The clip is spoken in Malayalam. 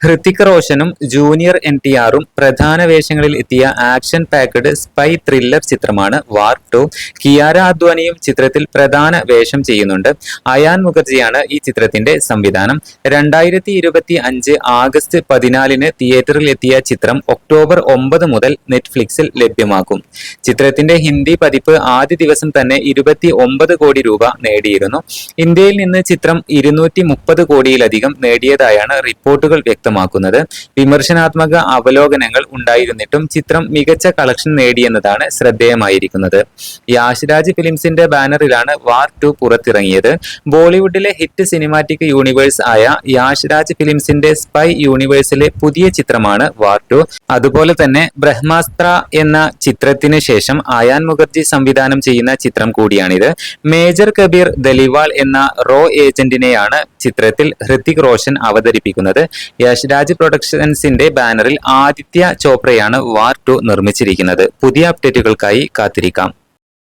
ഹൃതിക് റോഷനും ജൂനിയർ എൻ ടി ആറും പ്രധാന വേഷങ്ങളിൽ എത്തിയ ആക്ഷൻ പാക്കഡ് സ്പൈ ത്രില്ലർ ചിത്രമാണ് വാർ ടു. കിയാര അദ്വാനിയും ചിത്രത്തിൽ പ്രധാന വേഷം ചെയ്യുന്നുണ്ട്. അയാൻ മുഖർജിയാണ് ഈ ചിത്രത്തിന്റെ സംവിധാനം. രണ്ടായിരത്തി ഇരുപത്തി അഞ്ച് ആഗസ്റ്റ് പതിനാലിന് തിയേറ്ററിൽ എത്തിയ ചിത്രം ഒക്ടോബർ ഒമ്പത് മുതൽ നെറ്റ്ഫ്ലിക്സിൽ ലഭ്യമാക്കും. ചിത്രത്തിന്റെ ഹിന്ദി പതിപ്പ് ആദ്യ ദിവസം തന്നെ ഇരുപത്തി ഒമ്പത് കോടി രൂപ നേടിയിരുന്നു. ഇന്ത്യയിൽ നിന്ന് ചിത്രം ഇരുന്നൂറ്റി മുപ്പത് കോടിയിലധികം നേടിയതായാണ് റിപ്പോർട്ടുകൾ വ്യക്തമാക്കുന്നത്. വിമർശനാത്മക അവലോകനങ്ങൾ ഉണ്ടായിരുന്നിട്ടും ചിത്രം മികച്ച കളക്ഷൻ നേടിയെന്നതാണ് ശ്രദ്ധേയമായിരിക്കുന്നത്. യാഷ്രാജ് ഫിലിംസിന്റെ ബാനറിലാണ് വാർ ടു പുറത്തിറങ്ങിയത്. ബോളിവുഡിലെ ഹിറ്റ് സിനിമാറ്റിക് യൂണിവേഴ്സ് ആയ യാഷ്രാജ് ഫിലിംസിന്റെ സ്പൈ യൂണിവേഴ്സിലെ പുതിയ ചിത്രമാണ് വാർ ടു. അതുപോലെ തന്നെ ബ്രഹ്മാസ്ത്ര എന്ന ചിത്രത്തിന് ശേഷം ആയാൻ മുഖർജി സംവിധാനം ചെയ്യുന്ന ചിത്രം കൂടിയാണിത്. മേജർ കബീർ ദലിവാൾ എന്ന റോ ഏജന്റിനെയാണ് ചിത്രത്തിൽ ഹൃതിക് റോഷൻ അവതരിപ്പിക്കുന്നത്. യശ്രാജ് പ്രൊഡക്ഷൻസിന്റെ ബാനറിൽ ആദിത്യ ചോപ്രയാണ് വാർ ടു നിർമ്മിച്ചിരിക്കുന്നത്. പുതിയ അപ്ഡേറ്റുകൾക്കായി കാത്തിരിക്കാം.